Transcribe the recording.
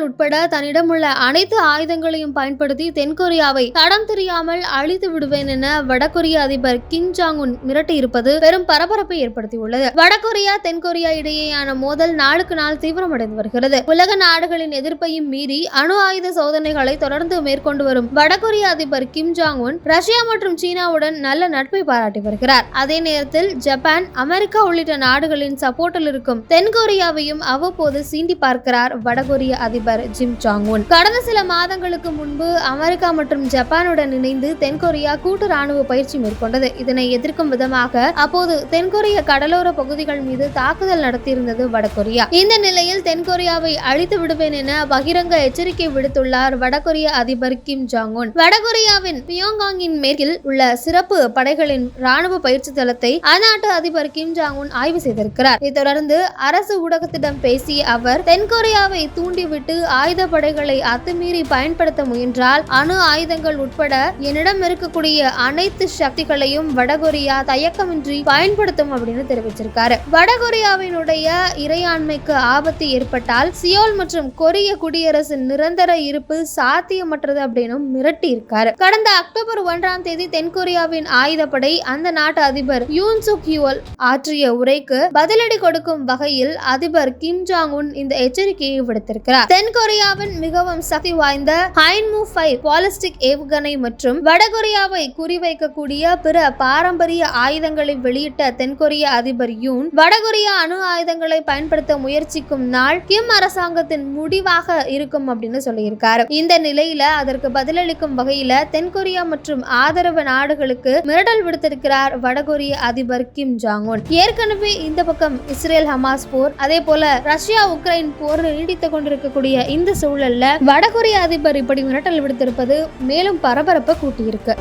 ஆயுதங்கள் உட்பட தன்னிடமுள்ள அனைத்து ஆயுதங்களையும் பயன்படுத்தி தென்கொரியாவை தடம் தெரியாமல் அழித்து விடுவேன் என வடகொரிய அதிபர் கிம் ஜாங் உன் மிரட்டியிருப்பது பெரும் பரபரப்பை ஏற்படுத்தியுள்ளது. வடகொரியா தென்கொரியா இடையேயான மோதல் நாளுக்கு நாள் தீவிரமடைந்து வருகிறது. உலக நாடுகளின் எதிர்ப்பையும் மீறி அணு ஆயுத சோதனைகளை தொடர்ந்து மேற்கொண்டு வரும் வடகொரிய அதிபர் கிம் ஜாங் உன் ரஷ்யா மற்றும் சீனாவுடன் நல்ல நட்பை பாராட்டி வருகிறார். அதே நேரத்தில் ஜப்பான் அமெரிக்கா உள்ளிட்ட நாடுகளின் சப்போர்ட்டில் இருக்கும் தென்கொரியாவையும் அவ்வப்போது சீண்டி பார்க்கிறார் வடகொரிய அதிபர் ஜிம் ஜாங் உன் கடந்த சில மாதங்களுக்கு முன்பு அமெரிக்கா மற்றும் ஜப்பானுடன் இணைந்து தென்கொரியா கூட்டு ராணுவ பயிற்சி மேற்கொண்டது. இதனை எதிர்க்கும் விதமாக அப்போது தென்கொரிய கடலோர பகுதிகள் மீது தாக்குதல் நடத்தியிருந்தது வடகொரியா. இந்த நிலையில் தென்கொரியாவை அழித்து விடுவேன் என பகிரங்க எச்சரிக்கை விடுத்துள்ளார் வடகொரிய அதிபர் கிம் ஜாங் உன் வடகொரியாவின் பியோங்காங்கின் மேற்கில் உள்ள சிறப்பு படைகளின் ராணுவ பயிற்சி தளத்தை அந்நாட்டு அதிபர் கிம் ஜாங் உன் ஆய்வு செய்திருக்கிறார். இதை தொடர்ந்து அரசு ஊடகத்திடம் பேசிய அவர் தென்கொரியாவை தூண்டிவிட்டு ஆயுத படைகளை அத்துமீறி பயன்படுத்த முயன்றால் அணு ஆயுதங்கள் உட்பட என்னிடம் இருக்கக்கூடிய அனைத்து சக்திகளையும் வடகொரியா தயக்கமின்றி பயன்படுத்தும் அப்படின்னு தெரிவிச்சிருக்காரு. வடகொரியாவினுடைய இறையாண்மைக்கு ஆபத்து ஏற்பட்டால் சியோல் மற்றும் கொரிய குடியரசின் நிரந்தர இருப்பு சாத்தியமற்றது அப்படின்னு மிரட்டி இருக்காரு கடந்த அக்டோபர் ஒன்றாம் தேதி தென்கொரியாவின் ஆயுதப்படை அந்த நாட்டு அதிபர் யூன் சுக் யுவல் ஆற்றிய உரைக்கு பதிலடி கொடுக்கும் வகையில் அதிபர் கிம் ஜாங் உன் இந்த எச்சரிக்கையை விடுத்திருக்கிறார். தென் தென்கொரியாவின் மிகவும் சக்தி வாய்ந்த ஹைன்மூ ஃபைவ் பாலிஸ்டிக் ஏவுகணை மற்றும் வடகொரியாவை குறிவைக்கக்கூடிய பிற பாரம்பரிய ஆயுதங்களை வெளியிட்ட தென்கொரிய அதிபர் யூன் வடகொரியா அணு ஆயுதங்களை பயன்படுத்த முயற்சிக்கும் நாள் கிம் அரசாங்கத்தின் முடிவாக இருக்கும் அப்படின்னு சொல்லியிருக்காரு. இந்த நிலையில அதற்கு பதிலளிக்கும் வகையில தென்கொரியா மற்றும் ஆதரவு நாடுகளுக்கு மிரடல் விடுத்திருக்கிறார் வடகொரிய அதிபர் கிம் ஜாங் உன் ஏற்கனவே இந்த பக்கம் இஸ்ரேல் ஹமாஸ் போர் அதே போல ரஷ்யா உக்ரைன் போர் நீடித்துக் கொண்டிருக்கக்கூடிய இந்த சூழல்ல வடகொரிய அதிபர் இப்படி மிரட்டல் விடுத்திருப்பது மேலும் பரபரப்பை கூட்டியிருக்கு.